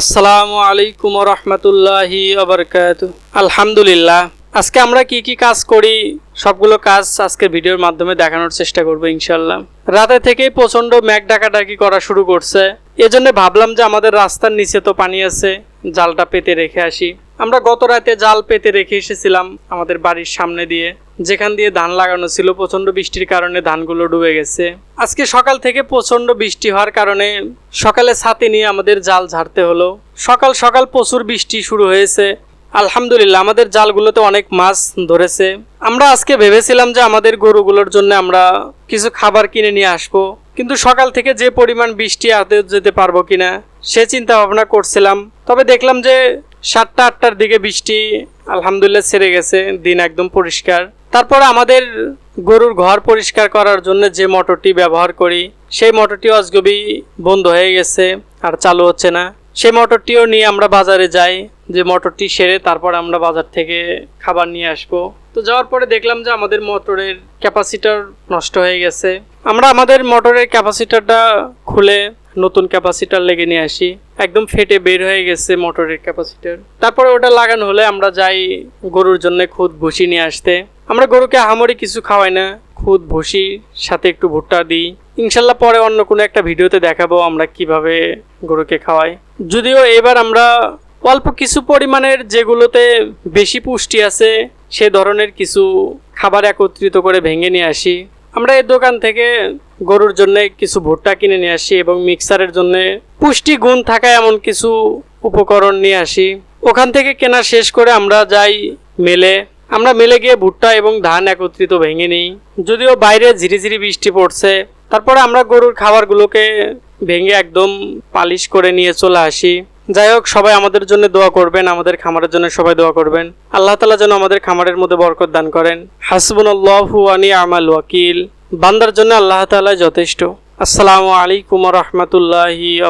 আসসালামু আলাইকুম রহমতুল্লাহি আলহামদুলিল্লাহ। আজকে আমরা কি কি কাজ করি, সবগুলো কাজ আজকে ভিডিওর মাধ্যমে দেখানোর চেষ্টা করব ইনশাল্লাহ রাতে থেকেই প্রচণ্ড ম্যাক ডাকাডাকি করা শুরু করছে। এজন্য ভাবলাম যে আমাদের রাস্তার নিচে তো পানি আছে, জালটা পেতে রেখে আসি। আমরা গত রাতে জাল পেতে রেখে এসেছিলাম আমাদের বাড়ির সামনে দিয়ে। যেখান দিয়ে ধান লাগানো ছিল প্রচণ্ড বৃষ্টির কারণে ধানগুলো ডুবে গেছে। আজকে সকাল থেকে প্রচণ্ড বৃষ্টি হওয়ার কারণে সকালে ছাতি নিয়ে আমাদের জাল ঝাড়তে হলো। সকাল সকাল প্রচুর বৃষ্টি শুরু হয়েছে। আলহামদুলিল্লাহ, আমাদের জালগুলোতে অনেক মাছ ধরেছে। আমরা আজকে ভেবেছিলাম যে আমাদের গরুগুলোর জন্য আমরা কিছু খাবার কিনে নিয়ে আসব। কিন্তু সকাল থেকে যে পরিমাণ বৃষ্টি হাতে যেতে পারব কিনা, সে চিন্তা ভাবনা করছিলাম। তবে দেখলাম যে সাতটা আটটার দিকে বৃষ্টি, আলহামদুলিল্লাহ ছেড়ে গেছে, দিন একদম পরিষ্কার। তারপর আমাদের গরুর ঘর পরিষ্কার করার জন্য যে মোটরটি ব্যবহার করি, সেই মোটরটি অজগবি বন্ধ হয়ে গেছে আর চালু হচ্ছে না। সেই মোটরটিও নিয়ে আমরা বাজারে যাই যে মোটরটি সেরে তারপর আমরা বাজার থেকে খাবার নিয়ে আসব। তো যাওয়ার পরে দেখলাম যে আমাদের মোটরের ক্যাপাসিটার নষ্ট হয়ে গেছে। আমরা আমাদের মোটরের ক্যাপাসিটারটা খুলে নতুন ক্যাপাসিটার লেগে নিয়ে আসি। একদম ফেটে বের হয়ে গেছে মোটরের ক্যাপাসিটার। তারপরে ওটা লাগানো হলে আমরা যাই গরুর জন্য খুদ ভুসি নিয়ে আসতে। আমরা গরুকে হামরি কিছু খাওয়াই না, খুদ ভুসি, সাথে একটু ভুট্টা দিই। ইনশাল্লাহ পরে অন্য কোনো একটা ভিডিওতে দেখাবো আমরা কীভাবে গরুকে খাওয়াই। যদিও এবার আমরা অল্প কিছু পরিমাণের যেগুলোতে বেশি পুষ্টি আছে, সে ধরনের কিছু খাবার একত্রিত করে ভেঙে নিয়ে আসি। আমরা এই দোকান থেকে গরুর জন্য কিছু ভুট্টা কিনে নিয়ে আসি এবং মিক্সারের জন্য পুষ্টি গুণ থাকা এমন কিছু উপকরণ নিয়ে আসি। ওখান থেকে কেনা শেষ করে আমরা যাই মেলে। আমরা মেলে গিয়ে ভুট্টা এবং ধান একত্রিত ভেঙে নিই। যদিও বাইরে ঝিরিঝিরি বৃষ্টি পড়ছে, তারপরে আমরা গরুর খাবারগুলোকে ভেঙে একদম পালিশ করে নিয়ে চলে আসি। যাই হোক, সবাই আমাদের জন্য দোয়া করবেন, আমাদের খামারের জন্য সবাই দোয়া করবেন। আল্লাহ তালা যেন আমাদের খামারের মধ্যে বরকত দান করেন। হাসবুন আল্লাহু আমাল ওয়াকিল। বান্দার জন্য আল্লাহ তালা যথেষ্ট। আসসালামু আলাইকুম রহমতুল্লাহি